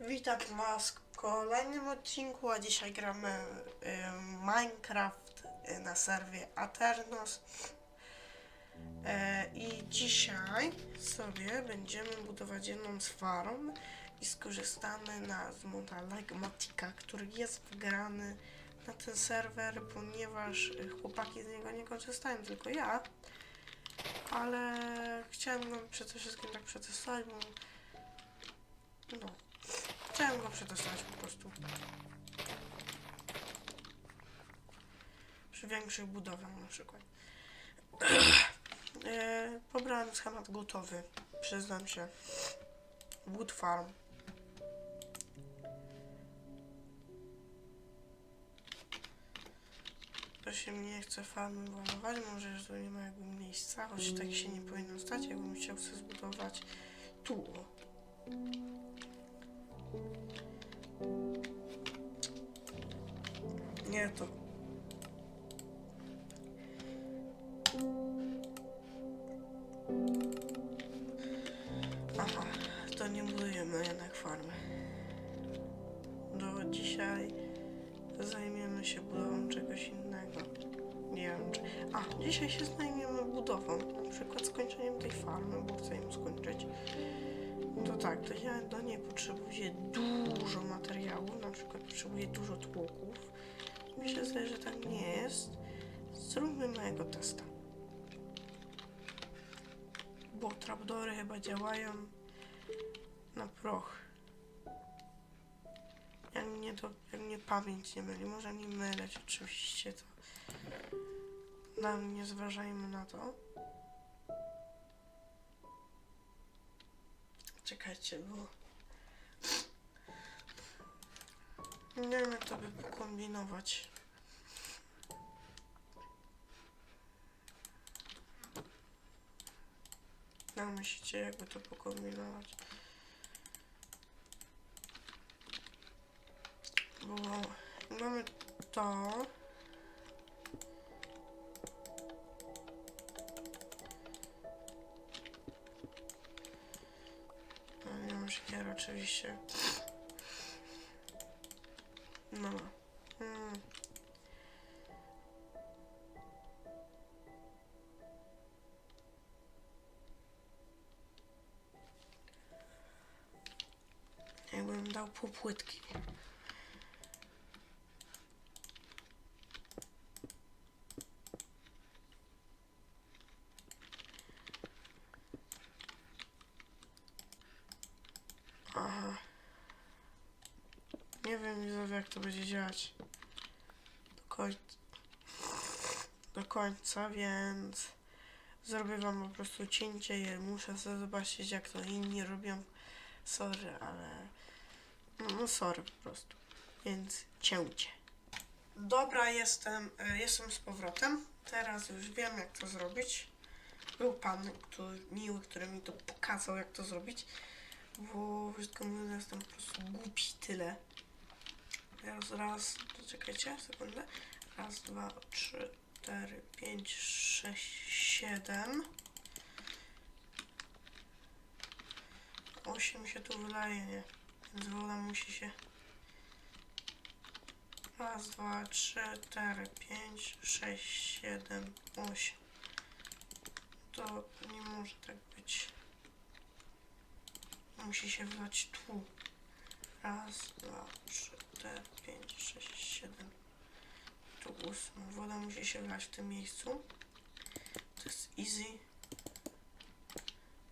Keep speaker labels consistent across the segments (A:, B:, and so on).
A: Witam Was w kolejnym odcinku, a dzisiaj gramy y, Minecraft y, na serwie Aternos. E, I dzisiaj sobie będziemy budować jedną z farm i skorzystamy na, z moda Legmatica, który jest wgrany na ten serwer, ponieważ y, chłopaki z niego nie korzystają, tylko ja. Ale chciałem go przede wszystkim tak przetestować, bo no, Chciałem go przetestować po prostu. Przy większych budowach na przykład. e, pobrałem schemat gotowy. Przyznam się. Wood Farm. To się mi nie chce farmy władować, może że tu nie ma jakby miejsca, choć tak się nie powinno stać, jakbym chciał sobie zbudować tu. Nie to. Aha, to nie budujemy jednak farmy. Do dzisiaj zajmiemy się budową czegoś innego. Nie wiem czy... A, dzisiaj się zajmiemy budową, na przykład skończeniem tej farmy, bo chcę ją skończyć. To tak, to ja do niej potrzebuję dużo materiału, na przykład potrzebuję dużo tłoków. Się zdaje, że tak nie jest. Zróbmy mojego testa. Bo trapdory chyba działają na proch. Jak mnie to, jak mnie pamięć nie myli, może mi myleć oczywiście to. Na nie zważajmy na to. Czekajcie, bo... Nie wiem jak to by pokombinować. No myślicie jakby to pokombinować? Bo mamy to. No, nie mam oczywiście. No. Jakbym dał pół płytki. Aha. Nie wiem, widzowie, jak to będzie działać do końca. Do końca, więc zrobię wam po prostu cięcie. i Muszę sobie zobaczyć, jak to inni robią. Sorry, ale. No, sorry po prostu. Więc cięcie. Dobra, jestem, e, jestem z powrotem. Teraz już wiem, jak to zrobić. Był pan który, miły, który mi to pokazał, jak to zrobić. Bo wszystko mówiąc, jestem po prostu głupi tyle. Teraz raz, czekajcie, sekundę. Raz, dwa, trzy, cztery, pięć, sześć, siedem. Osiem się tu wylaje, nie? Woda musi się... Raz, dwa, trzy, cztery, pięć, sześć, siedem, osiem. To nie może tak być. Musi się wlać tu. Raz, dwa, trzy, cztery, pięć, sześć, siedem. Tu ósmy. Woda musi się wlać w tym miejscu. To jest easy.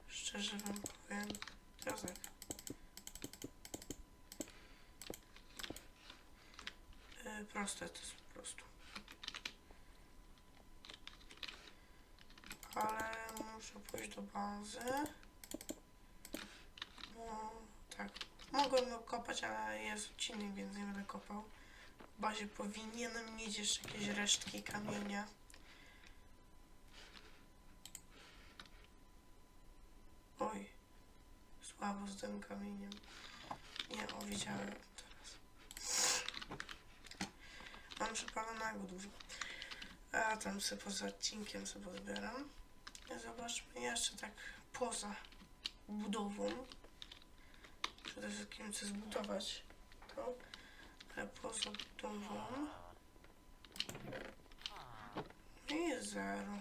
A: Szczerze wam powiem. Teraz tak. Yy, proste to jest po prostu. Ale muszę pójść do bazy. No, tak. Mogłem go kopać, ale jest odcinek, więc nie będę kopał. W bazie powinienem mieć jeszcze jakieś resztki kamienia. Oj, słabo z tym kamieniem. Nie, o, widziałem teraz. Mam przepalonego dużo. Tam sobie poza odcinkiem sobie pozbieram. I zobaczmy jeszcze tak poza budową. przede wszystkim chcę zbudować to, ale poza budową i zero.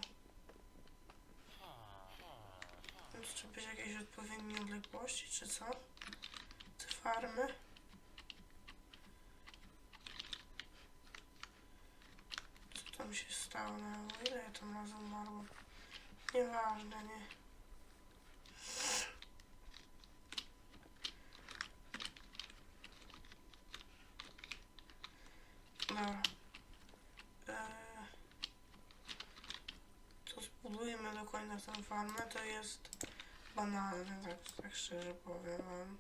A: Więc trzeba być jakieś odpowiednie odległości, czy co? Te farmy. Co tam się stało na ile ja tam razy umarło? Nieważne, nie. Dobra. Eee, to zbudujemy do końca tę farmę, to jest banalne, tak, tak szczerze powiem wam.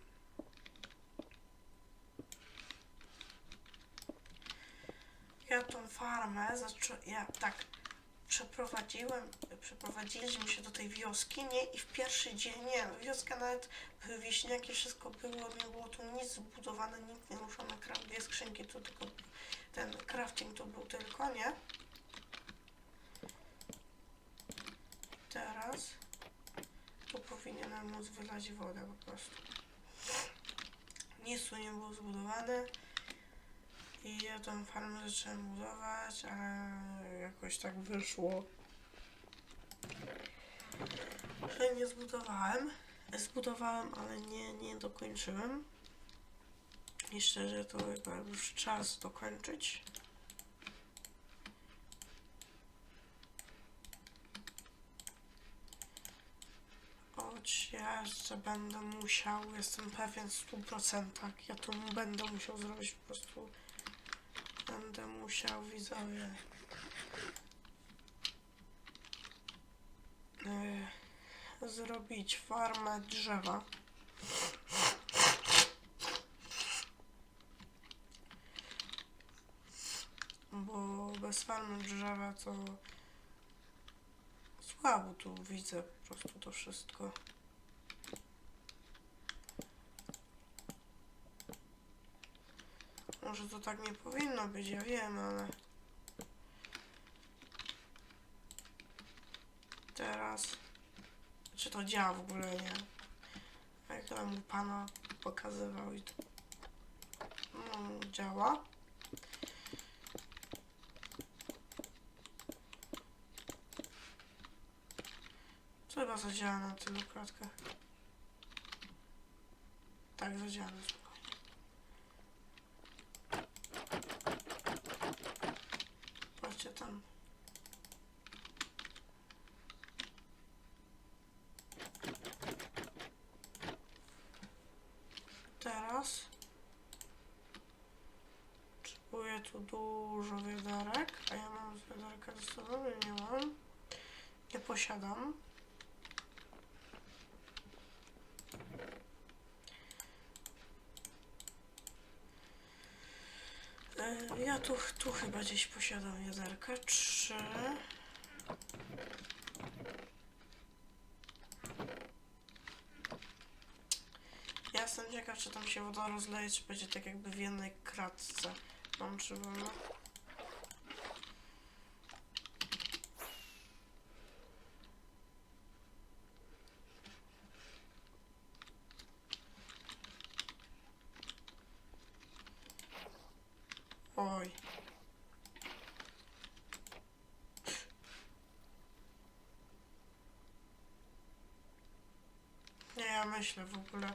A: Ja ja tak przeprowadziłem, przeprowadziliśmy się do tej wioski, nie? I w pierwszy dzień, nie, wioska nawet były wieśniaki, wszystko było, nie było tu nic zbudowane, nic nie ruszone, dwie skrzynki tu tylko, ten crafting tu był tylko, nie? Teraz tu powinienem móc wylać wodę po prostu. Nic tu nie było zbudowane. I ja tą farmę zacząłem budować, ale jakoś tak wyszło, że nie zbudowałem. Zbudowałem, ale nie, nie dokończyłem. I szczerze to chyba już czas dokończyć. Choć ja jeszcze będę musiał, jestem pewien w 100%, ja to będę musiał zrobić po prostu. Będę musiał widzowie. e, zrobić farmę drzewa. Bo bez farmy drzewa to słabo tu widzę po prostu to wszystko. Może to tak nie powinno być, ja wiem, ale... Teraz... Czy to działa w ogóle, nie? Jak tam u pana pokazywał i to... No, działa. Co chyba zadziała na tylu klatkach? Tak, zadziała na spokojnie. Patrzcie tam. Teraz potrzebuję tu dużo wiaderek, a ja mam wiaderka ze sobą, ja nie mam. Nie posiadam. E, Ja tu, tu chyba gdzieś posiadam wiaderkę. Trzy. Ja jestem ciekaw, czy tam się woda rozleje, czy będzie tak jakby w jednej kratce. Mam czy wolno? Oj. Nie, ja myślę w ogóle.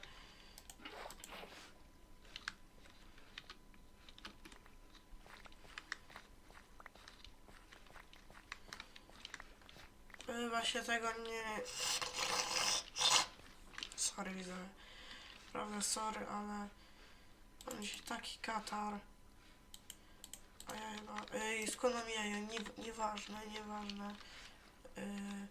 A: Chyba się tego nie... Sorry, widzowie. Prawda, sorry, ale... Mam dzisiaj taki katar. Chyba... Ej, skąd mam jaja? Nie, nieważne, nieważne. Yy...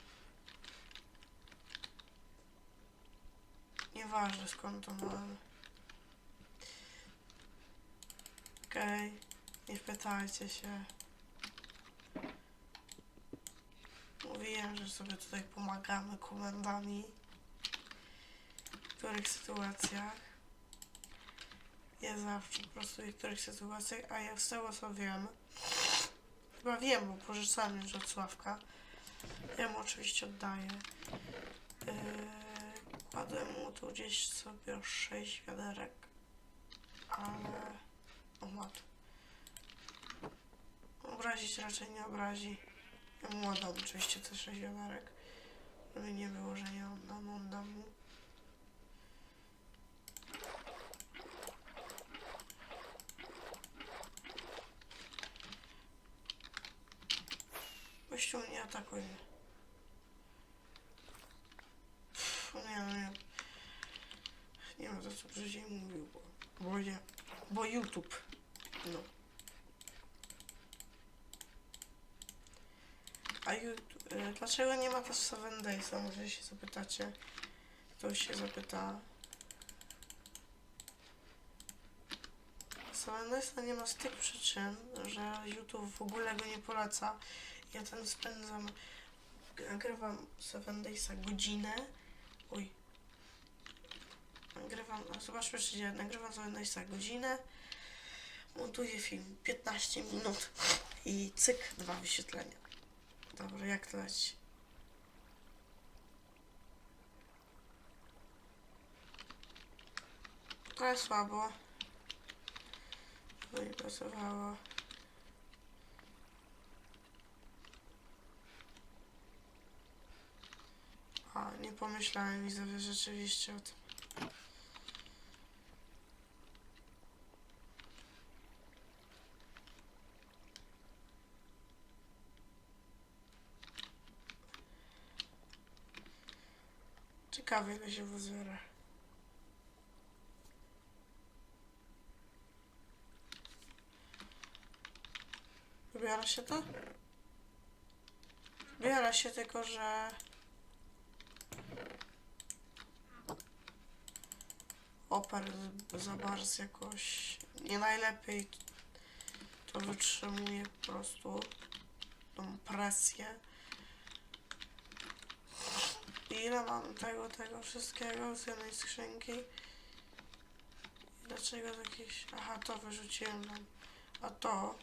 A: Nieważne skąd to mam. Okej. Nie pytajcie się. Mówiłem, że sobie tutaj pomagamy komendami. W niektórych sytuacjach. Nie zawsze, po prostu w niektórych sytuacjach, a ja z co wiem, chyba wiem, bo pożyczałem już od Sławka. Ja mu oczywiście oddaję. Yy, Kładę mu tu gdzieś sobie sześć wiaderek. Ale... O mat. Obrazić raczej nie obrazi. Ja mu oddam oczywiście te sześć wiaderek. Żeby nie było, że nie oddam, oddam mu. Gościu nie atakuje. Pff, Nie, no nie. Nie wiem, to co bardziej mówił, bo, bo nie. Bo YouTube. No. A YouTube, dlaczego nie ma też Seven Daysa? Może się zapytacie. Ktoś się zapyta. Seven Daysa nie ma z tych przyczyn, że YouTube w ogóle go nie poleca. Ja ten spędzam, nagrywam Seven Daysa godzinę. Uj. Nagrywam, no zobaczmy czy nie, nagrywam Seven Daysa godzinę. Montuję film 15 minut i cyk, dwa wyświetlenia. Dobra, jak to leci? Trochę słabo. To nie pracowało. A, nie pomyślałem widzowie rzeczywiście o tym. Ciekawe ile się wyzbiera. Wybiera się to? Wybiera się tylko, że... Oper z- za bardzo jakoś nie najlepiej to wytrzymuje po prostu tą presję. I Ile mam tego, tego wszystkiego z jednej skrzynki? Dlaczego jakieś... Aha, to wyrzuciłem nam. A to,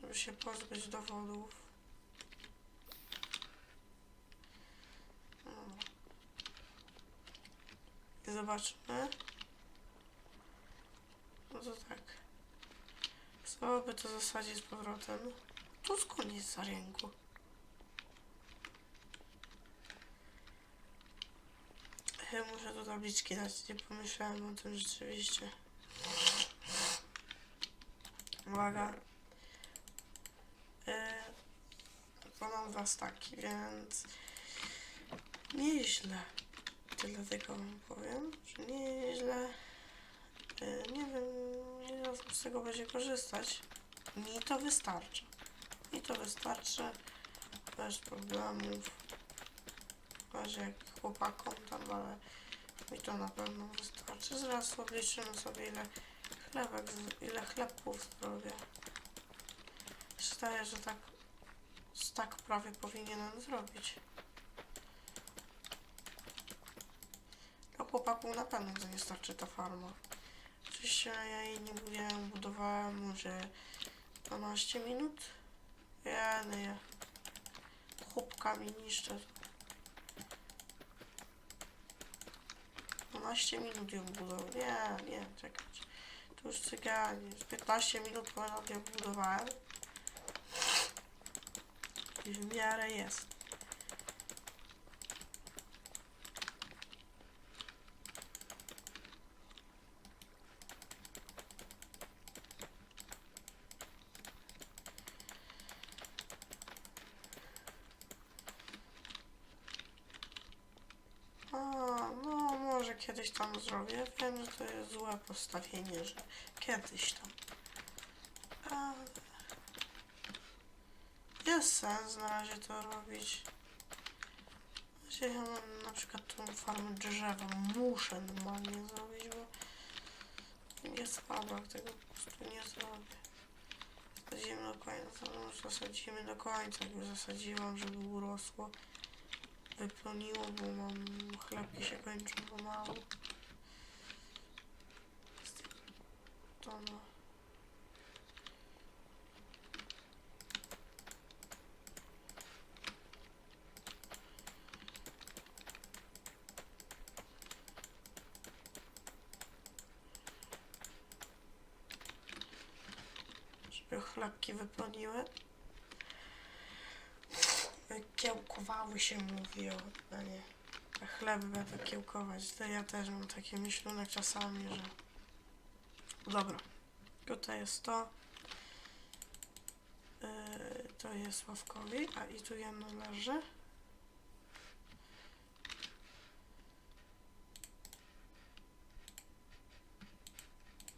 A: żeby się pozbyć dowodów. No. I zobaczmy. No to tak. Co by to zasadzić z powrotem? Tu skąd jest za ręku? Ja muszę tu tabliczki dać, nie pomyślałem o tym rzeczywiście. Uwaga. Yy, to mam dwa staki, więc nieźle. Wam powiem, że nieźle. Yy, nie wiem, ile z tego będzie korzystać. Mi to wystarczy. Mi to wystarczy. Bez problemów. Chyba, że jak chłopakom tam, ale mi to na pewno wystarczy. Zaraz obliczymy sobie ile chlebek, ile chlebków zrobię. Zdaje, że tak, tak prawie powinienem zrobić. Dla chłopaków na pewno to nie starczy ta farma. Oczywiście ja jej nie mówiłem, budowałem może 12 minut. Ja nie. Chłopkami niszczę. 12 minut ją budował. Nie, nie, czekać. Tu już cyganie. Z 15 minut ponad ją budowałem. I w miarę jest. A, no może kiedyś tam zrobię. Wiem, że to jest złe postawienie, że kiedyś tam. Ale jest sens na razie to robić. Ja mam na przykład tą farmę drzewa. Muszę normalnie zrobić, bo nie jak tego po prostu nie zrobię. Zasadzimy do końca, no już zasadzimy do końca, już zasadziłam, żeby urosło wyploniło, bo mam chlebki się kończą pomału. To no. Żeby chlebki wyploniły. Kiełkowały się mówi o nie. Te chleby będą kiełkować. To ja też mam takie myślunek czasami, że... Dobra. Tutaj jest to. Yy, to jest Sławkowi, a i tu jedno leży.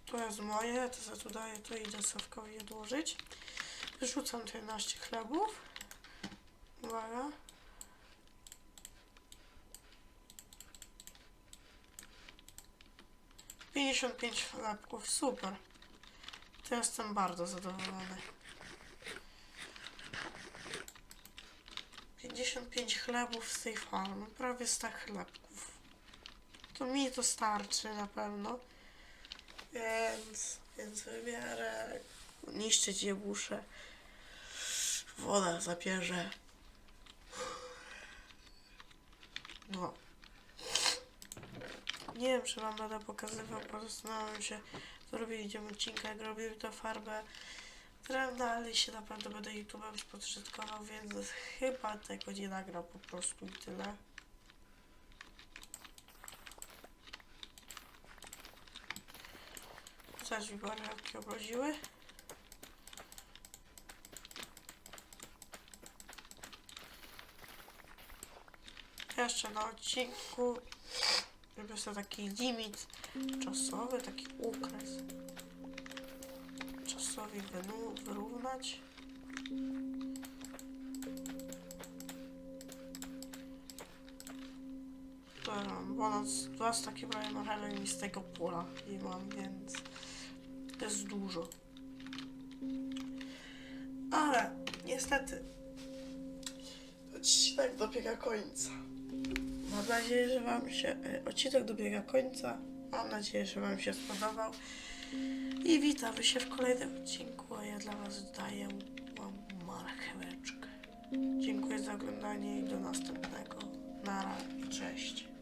A: To jest moje, to za tu daję, to idę Sławkowi odłożyć. Wyrzucam te 11 chlebów. Uwaga. Pięćdziesiąt pięć chlebków, super. To jestem bardzo zadowolony. 55 chlebów z tej farmy, prawie 100 chlebków. To mi to starczy na pewno. Więc, więc wybierę niszczyć je muszę. Woda zapierze. No. Nie wiem, czy wam będę pokazywał, postanowiłem się zrobić odcinka, jak robimy tę farbę. Teraz dalej się naprawdę będę YouTube'em spożytkował, więc chyba tego nie nagram po prostu i tyle. Zaś mi barwki obroziły. Jeszcze na odcinku Robię sobie taki limit czasowy, taki ukres czasowi wyrównać. To mam ponad dwa z takiej prawie marchewy i z tego pola i mam, więc to jest dużo. Ale niestety odcinek dobiega końca. Mam nadzieję, że Wam się e, odcinek dobiega końca. Mam nadzieję, że Wam się spodobał. I witamy się w kolejnym odcinku, a ja dla Was daję Wam marcheweczkę. Dziękuję za oglądanie i do następnego. Nara i cześć.